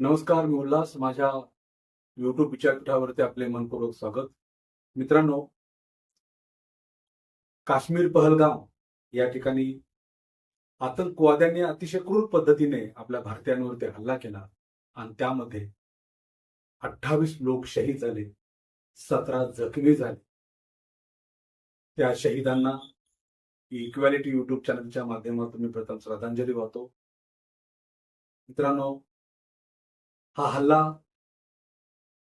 नमस्कार मी उल्हास. माझ्या युट्यूब विचारपीठावरती आपले मनपूर्वक स्वागत. मित्रांनो काश्मीर पहलगाम या ठिकाणी आतंकवाद्यांनी अतिशय क्रूर पद्धतीने आपल्या भारतीयांवरती हल्ला केला आणि त्यामध्ये अठ्ठावीस लोक शहीद झाले सतरा जखमी झाले. त्या शहीदांना इक्वॅलिटी युट्यूब चॅनलच्या माध्यमातून मी प्रथम श्रद्धांजली वाहतो. मित्रांनो हा हल्ला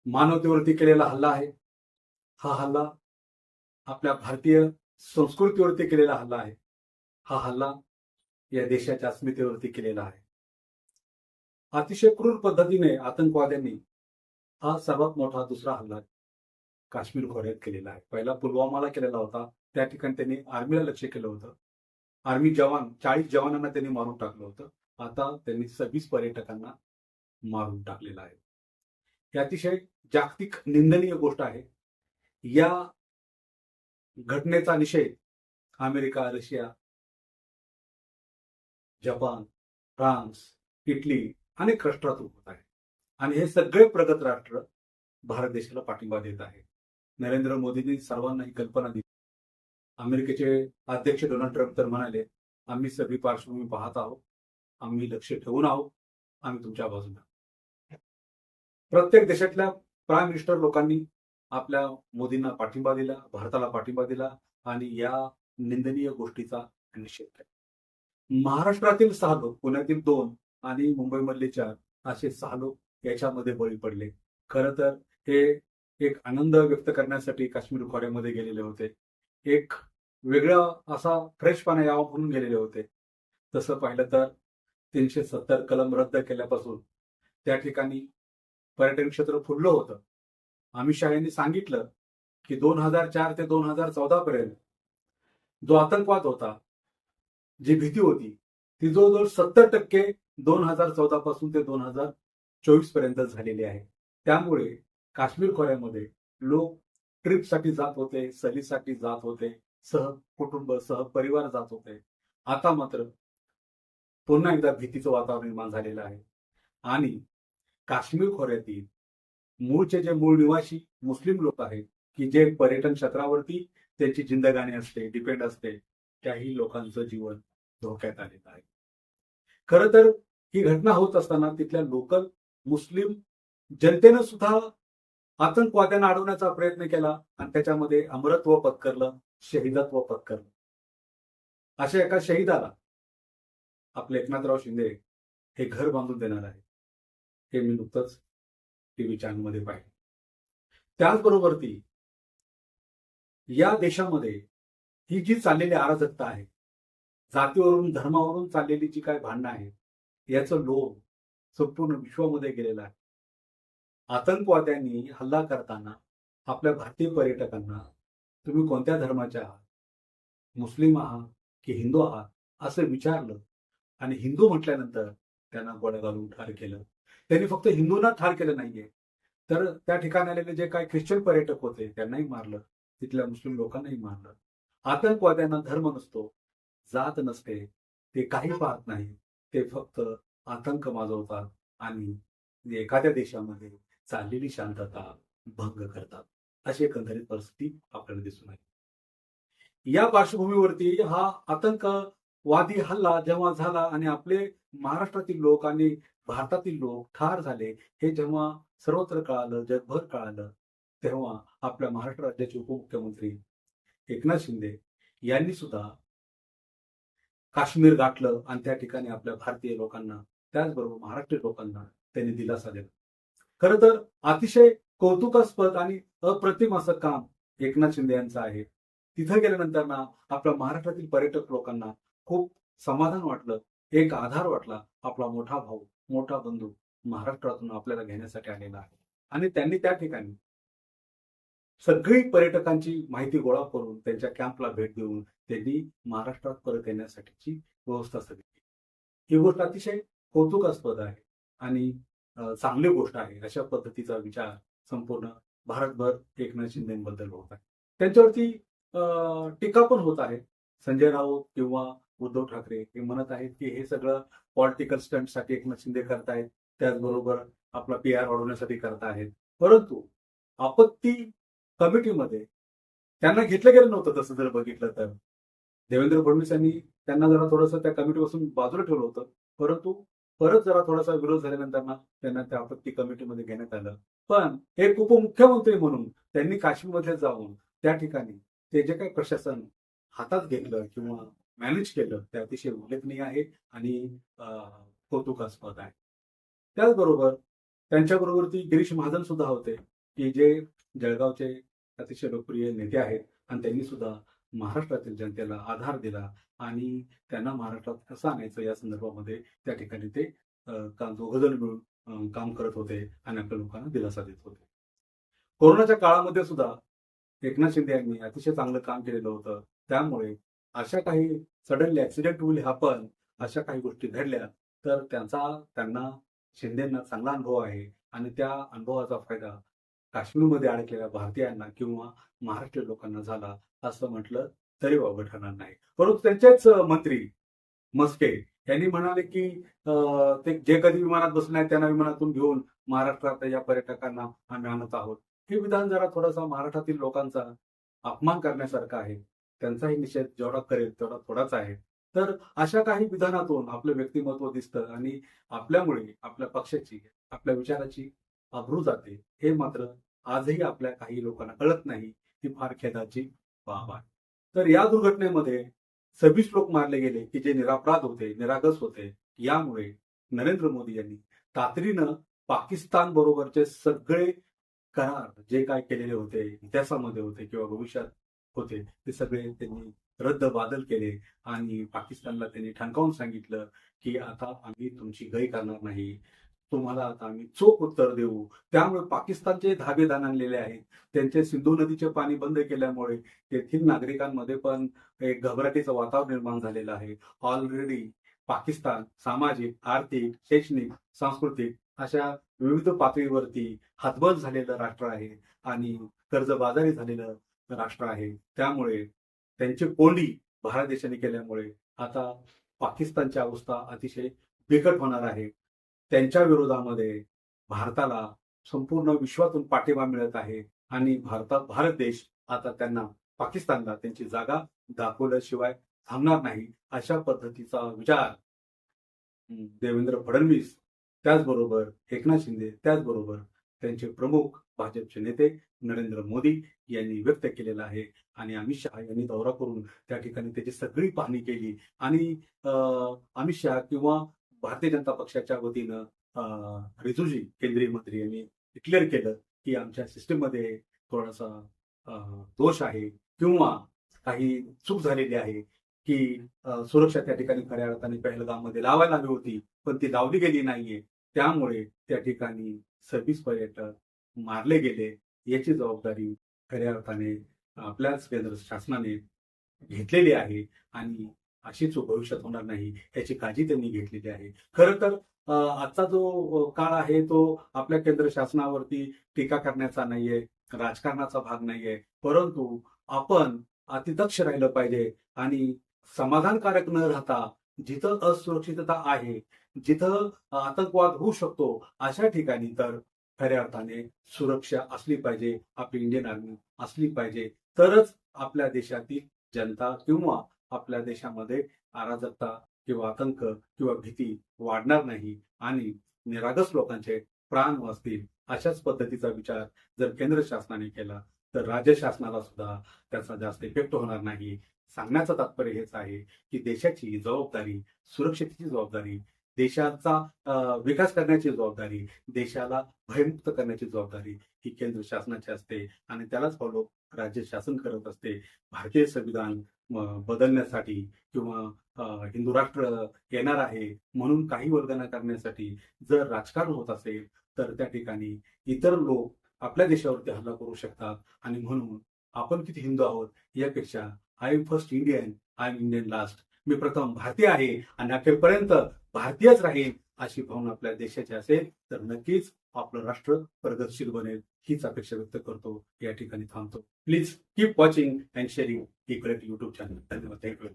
मानवतेवरती केलेला हल्ला आहे. हा हल्ला आपल्या भारतीय संस्कृतीवरती केलेला हल्ला आहे. हा हल्ला या देशाच्या अस्मितेवरती केलेला आहे. अतिशय क्रूर पद्धतीने आतंकवाद्यांनी हा सर्वात मोठा दुसरा हल्ला काश्मीर खोऱ्यात केलेला आहे. पहिला पुलवामाला केलेला होता. त्या ठिकाणी त्यांनी आर्मीला लक्ष केलं होतं. आर्मी जवान चाळीस जवानांना त्यांनी मारून टाकलं होतं. आता त्यांनी सव्वीस पर्यटकांना मारून टाकलेला आहे. ही अतिशय जागतिक निंदनीय गोष्ट आहे. या घटनेचा निषेध America Russia Japan France Italy अनेक राष्ट्रातून होत आहे. आणि हे सगळे प्रगत राष्ट्र भारत देशाला पाठिंबा देत आहे. नरेंद्र मोदींनी सर्वांना ही कल्पना दिली. अमेरिकेचे अध्यक्ष डोनाल्ड ट्रम्प तर म्हणाले आम्ही सगळी पार्श्वभूमी पाहत आहोत. आम्ही लक्ष ठेवून आहोत. आम्ही तुमच्या बाजूला प्रत्येक देशातल्या प्राईम मिनिस्टर लोकांनी आपल्या मोदींना पाठिंबा दिला भारताला पाठिंबा दिला आणि या निंदनीय गोष्टीचा निषेध केला. महाराष्ट्रातील सहा लोक पुण्यातील दोन आणि मुंबईमधले चार असे सहा लोक याच्यामध्ये बळी पडले. खर तर हे एक आनंद व्यक्त करण्यासाठी काश्मीर खोऱ्यामध्ये गेलेले होते. एक वेगळा असा फ्रेशपणा यावा म्हणून गेलेले होते. तसं पाहिलं तर तीनशे सत्तर कलम रद्द केल्यापासून त्या ठिकाणी पर्यटन क्षेत्र फुललं होतं. अमित शहा यांनी सांगितलं की दोन हजार चार ते दोन हजार चौदा पर्यंत जो आतंकवाद होता जी भीती होती ती जवळजवळ सत्तर टक्के दोन हजार चौदा पासून ते दोन हजार चोवीसपर्यंत झालेली आहे. त्यामुळे काश्मीर खोऱ्यामध्ये लोक ट्रिपसाठी जात होते सहलीसाठी जात होते सह कुटुंब सह परिवार जात होते. आता मात्र पुन्हा एकदा भीतीचं वातावरण निर्माण झालेलं आहे. आणि काश्मीर खोऱ्यातील मूळचे जे मूळ निवासी मुस्लिम लोक आहेत की जे पर्यटन क्षेत्रावरती त्यांची जिंदगाणी असते डिपेंड असते त्याही लोकांचं जीवन धोक्यात आलेलं आहे. खर तर ही घटना होत असताना तिथल्या लोकल मुस्लिम जनतेनं सुद्धा आतंकवाद्यांना अडवण्याचा प्रयत्न केला आणि त्याच्यामध्ये अमरत्व पत्करलं शहीदत्व पत्करलं. अशा एका शहीदाला आपले एकनाथराव शिंदे हे घर बांधून देणार आहे हे मी नुकतंच टीव्ही चॅनलमध्ये पाहिलं. त्याचबरोबर ती या देशामध्ये ही जी चाललेली अराजकता आहे जातीवरून धर्मावरून चाललेली जी काय भांडणं आहे याचं लोभ संपूर्ण विश्वामध्ये गेलेलं आहे. आतंकवाद्यांनी हल्ला करताना आपल्या भारतीय पर्यटकांना तुम्ही कोणत्या धर्माचे आहात? मुस्लिम आहात की हिंदू आहात? असं विचारलं आणि हिंदू म्हटल्यानंतर त्यांना गोळ्या घालून ठार केलं. त्यांनी फक्त हिंदूंना ठार केलं नाहीये. तर त्या ठिकाणी आलेले जे काही ख्रिश्चन पर्यटक होते त्यांनाही मारलं. तिथल्या मुस्लिम लोकांनाही मारलं. आतंकवाद्यांना धर्म नसतो जात नसते ते काही पाहत नाही. ते फक्त आतंक माजवतात आणि एखाद्या देशामध्ये चाललेली शांतता भंग करतात. अशी एकंदरीत परिस्थिती आपल्याला दिसून आली. या पार्श्वभूमीवरती हा आतंकवादी हल्ला जेव्हा झाला आणि आपले महाराष्ट्रातील लोक आणि भारतातील लोक ठार झाले हे जेव्हा सर्वत्र कळालं जगभर कळालं तेव्हा आपल्या महाराष्ट्र राज्याचे उपमुख्यमंत्री एकनाथ शिंदे यांनी सुद्धा काश्मीर गाठलं आणि त्या ठिकाणी आपल्या भारतीय लोकांना त्याचबरोबर महाराष्ट्रीय लोकांना त्यांनी दिलासा दिला. खर तर अतिशय कौतुकास्पद आणि अप्रतिम असं काम एकनाथ शिंदे यांचं आहे. तिथं गेल्यानंतर ना आपल्या महाराष्ट्रातील पर्यटक लोकांना खूप समाधान वाटलं एक आधार वाटला आपला मोठा भाऊ. मोठा बंधू महाराष्ट्रातून आपल्याला घेण्यासाठी आलेला आहे. आणि त्यांनी त्या ठिकाणी सगळी पर्यटकांची माहिती गोळा करून त्यांच्या कॅम्पला भेट देऊन त्यांनी महाराष्ट्रात परत येण्यासाठीची व्यवस्था सगळी ही गोष्ट अतिशय कौतुकास्पद आहे आणि चांगली गोष्ट आहे. अशा पद्धतीचा विचार संपूर्ण भारतभर एकनाथ शिंदेबद्दल होत आहे. त्यांच्यावरती अं, टीका पण होत आहे. संजय राऊत किंवा उद्धव ठाकरे हे म्हणत आहेत की हे सगळं पॉलिटिकल स्टंटसाठी एकनाथ शिंदे करतायत. त्याचबरोबर आपला पी आर वाढवण्यासाठी करत आहेत परंतु आपत्ती कमिटीमध्ये त्यांना घेतलं गेलं नव्हतं तसं जर बघितलं तर. देवेंद्र फडणवीस यांनी त्यांना जरा थोडंसं त्या कमिटीपासून बाजूला ठेवलं होतं. परंतु परत जरा थोडासा विरोध झाल्यानंतर ना त्यांना त्या आपत्ती कमिटीमध्ये घेण्यात आलं. पण एक उपमुख्यमंत्री म्हणून त्यांनी काश्मीरमध्ये जाऊन त्या ठिकाणी ते जे काही प्रशासन हातात घेतलं किंवा मॅनेज केलं ते अतिशय उल्लेखनीय आहे आणि अं, कौतुकास्पद आहे. त्याचबरोबर त्यांच्याबरोबर ती गिरीश महाजन सुद्धा होते की जे जळगावचे अतिशय लोकप्रिय नेते आहेत आणि त्यांनी सुद्धा महाराष्ट्रातील जनतेला आधार दिला आणि त्यांना महाराष्ट्रात कसं आणायचं या संदर्भामध्ये त्या ठिकाणी ते का दोघजण मिळून काम करत होते आणि आपल्या लोकांना दिलासा देत होते. कोरोनाच्या काळामध्ये सुद्धा एकनाथ शिंदे यांनी अतिशय चांगलं काम केलेलं होतं. त्यामुळे अशा काही सडनली ऍक्सिडेंट विल हॅपन अशा काही गोष्टी घडल्या तर त्यांचा त्यांना शिंदेना चांगला अनुभव आहे. आणि त्या अनुभवाचा फायदा काश्मीरमध्ये अडकलेल्या भारतीयांना किंवा महाराष्ट्रीय लोकांना झाला असं म्हटलं तरी वावगं ठरणार नाही. परंतु त्यांचेच मंत्री मस्के यांनी म्हणाले की ते जे कधी विमानात बसले आहेत त्यांना विमानातून घेऊन महाराष्ट्रात या पर्यटकांना आम्ही आणत आहोत. हे विधान जरा थोडासा महाराष्ट्रातील लोकांचा अपमान करण्यासारखं आहे. त्यांचाही निषेध जेवढा करेल तेवढा थोडाच आहे. तर अशा काही विधानातून आपलं व्यक्तिमत्व दिसतं आणि आपल्यामुळे आपल्या पक्षाची आपल्या विचाराची अब्रू जाते. हे मात्र आजही आपल्या काही लोकांना कळत नाही. ती फार खेदाची बाब आहे. तर या दुर्घटनेमध्ये सव्वीस लोक मारले गेले की जे निरापराध होते निरागस होते. यामुळे नरेंद्र मोदी यांनी तातडीनं पाकिस्तान बरोबरचे सगळे करार जे काय केलेले होते इतिहासामध्ये होते किंवा भविष्यात होते. ते सगळे त्यांनी रद्द बादल केले आणि पाकिस्तानला त्यांनी ठणकावून सांगितलं की आता आम्ही तुमची गय करणार नाही. तुम्हाला आता आम्ही चोख उत्तर देऊ. त्यामुळे पाकिस्तानचे धाबे आणलेले आहेत त्यांचे सिंधू नदीचे पाणी बंद केल्यामुळे तेथील नागरिकांमध्ये पण एक घबराटीचं वातावरण निर्माण झालेलं आहे. ऑलरेडी पाकिस्तान सामाजिक आर्थिक शैक्षणिक सांस्कृतिक अशा विविध पातळीवरती हातबल झालेलं राष्ट्र आहे आणि कर्जबाजारी झालेलं राष्ट्र आहे. त्यामुळे त्यांची कोंडी भारत देशाने केल्यामुळे आता पाकिस्तानची अवस्था अतिशय बिकट होणार आहे. त्यांच्या विरोधामध्ये भारताला संपूर्ण विश्वातून पाठिंबा मिळत आहे आणि भारतात भारत देश आता त्यांना पाकिस्तानला त्यांची जागा दाखवल्याशिवाय थांबणार नाही अशा पद्धतीचा विचार देवेंद्र फडणवीस त्याचबरोबर एकनाथ शिंदे त्याचबरोबर त्यांचे प्रमुख भाजपचे नेते नरेंद्र मोदी यांनी व्यक्त केलेला आहे. आणि अमित शहा यांनी दौरा करून त्या ठिकाणी त्याची सगळी पाहणी केली. आणि अमित शहा किंवा भारतीय जनता पक्षाच्या वतीनं अं, केंद्रीय मंत्री यांनी डिक्लेअर केलं की आमच्या सिस्टीममध्ये थोडासा अं, दोष आहे किंवा काही चूक झालेली आहे की सुरक्षा त्या ठिकाणी खऱ्या अर्थाने पहलगाममध्ये लावायला हवी होती पण ती लावली गेली नाहीये. त्यामुळे त्या ठिकाणी सव्वीस पर्यटक मारले गेले याची जबाबदारी खऱ्या अर्थाने आपल्याच केंद्र शासनाने घेतलेली आहे आणि अशी चूक भविष्यात होणार नाही याची काळजी त्यांनी घेतलेली आहे. खरं तर आजचा जो काळ आहे तो आपल्या केंद्र शासनावरती टीका करण्याचा नाहीये राजकारणाचा भाग नाहीये परंतु आपण अतिदक्ष राहिलं पाहिजे आणि समाधानकारक न राहता जिथं असुरक्षितता आहे जिथं आतंकवाद होऊ शकतो अशा ठिकाणी तर खऱ्या अर्थाने सुरक्षा असली पाहिजे आपली इंडियन आर्मी असली पाहिजे. तरच आपल्या देशातील जनता किंवा आपल्या देशामध्ये अराजकता किंवा आतंक किंवा भीती वाढणार नाही आणि निरागस लोकांचे प्राण वाचतील अशाच पद्धतीचा विचार जर केंद्र शासनाने केला तर राज्य शासनाला सुद्धा त्याचा जास्त इफेक्ट होणार नाही. सांगण्याचं तात्पर्य हेच आहे की देशाची जबाबदारी सुरक्षेची जबाबदारी देशाचा विकास करण्याची जबाबदारी देशाला भयमुक्त करण्याची जबाबदारी ही केंद्र शासनाची असते आणि त्यालाच फॉलो राज्य शासन करत असते. भारतीय संविधान बदलण्यासाठी किंवा हिंदू राष्ट्र येणार आहे म्हणून काही वर्गना करण्यासाठी जर राजकारण होत असेल तर त्या ठिकाणी इतर लोक आपल्या देशावरती हल्ला करू शकतात. आणि म्हणून आपण किती हिंदू आहोत यापेक्षा I am first Indian I am Indian last मी प्रथम भारतीय आहे आणि अखेरपर्यंत भारतीयच राहील अशी भावना आपल्या देशाची असेल तर नक्कीच आपलं राष्ट्र प्रगतशील बनेल हीच अपेक्षा व्यक्त करतो. या ठिकाणी थांबतो. Please keep watching and sharing इक्वलेट YouTube channel धन्यवाद. Thank you